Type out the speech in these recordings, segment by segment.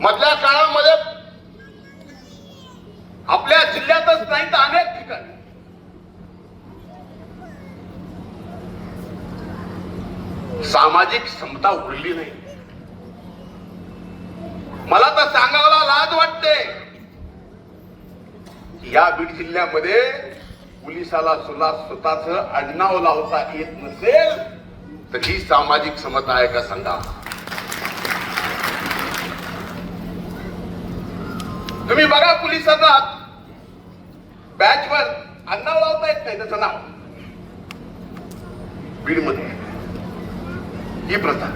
मधल्या काळामध्ये आपल्या जिल्ह्यातच नाही तर अनेक ठिकाणी. सामाजिक समता उरली नाही. मला तर सांगायला लाज वाटते या बीड जिल्ह्यामध्ये पोलिसाला सुद्धा स्वतःच आडनाव लावता येत नसेल तर ही सामाजिक समता आहे का सांगा? पोलिसांना बॅचवर आडनाव लावता येत नाही त्याचं नाव? बीडमध्ये. ही प्रथा.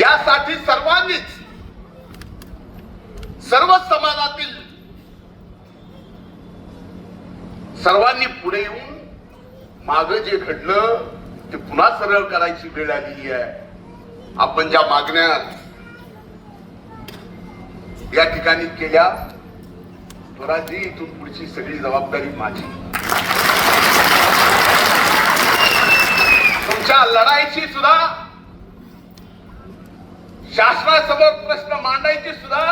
यासाठी सर्वांनीच सर्व समाजातील सर्वांनी पुढे येऊन माग जे घडलं ते पुन्हा सरळ करायची वेळ आलेली आहे. आपण ज्या मागण्या या ठिकाणी केल्या. स्वराजी इथून पुढची सगळी जबाबदारी माझी. तुमच्या लढाईची सुद्धा शासनासमोर प्रश्न मांडायची सुद्धा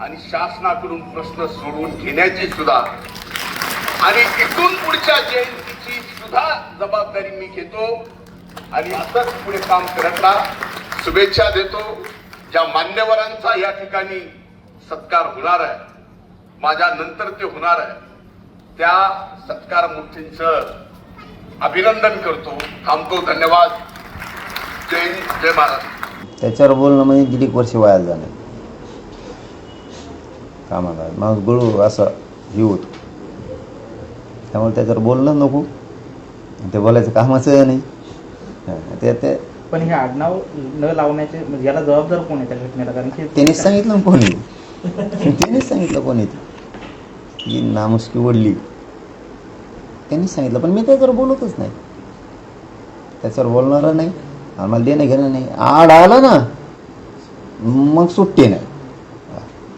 आणि शासनाकडून प्रश्न सोडवून घेण्याची सुद्धा. आणि इथून पुढच्या जयंतीची सुद्धा जबाबदारी मी घेतो आणि असंच पुढे काम करत शुभेच्छा देतो. ज्या मान्यवरांचा या ठिकाणी सत्कार होणार आहे. माझ्या नंतर ते होणार आहे. त्या सत्कार मूर्तींचं अभिनंदन करतो. थांबतो. धन्यवाद. जय हिंद. जय महाराष्ट्र. त्याच्यावर बोलणं म्हणजे दीड एक वर्ष वाया जाणे. कामाला. माणूस गळू असं हे होत. त्यामुळे त्याच्यावर बोलणं नको. ते बोलायचं कामाचं नाही. हा, ते ते पण हे आडनाव न लावण्याचे म्हणजे याला जबाबदार कोण आहे त्या घटनेला? कारण की त्यांनीच सांगितलं कोणी. त्यांनीच सांगितलं कोणी जी नामुष्की ओढली त्यांनीच सांगितलं पण मी त्याच्यावर बोलतच नाही. त्याच्यावर बोलणार नाही आम्हाला देणं घेणं नाही. आड आलं ना मग सुट्टी नाही.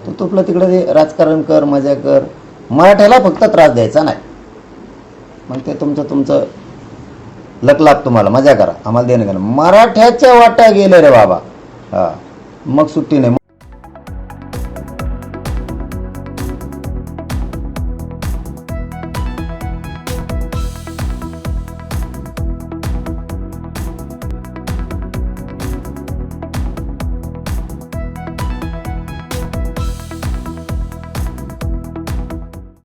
तू तुपलं तिकडं ते राजकारण कर मजा कर. मराठ्याला फक्त त्रास द्यायचा नाही. मग ते तुमचं तुमचं लकलाप तुम्हाला मजा करा. आम्हाला देणं घेणं. मराठ्याच्या वाटा गेले रे बाबा. हा. मग सुट्टी नाही.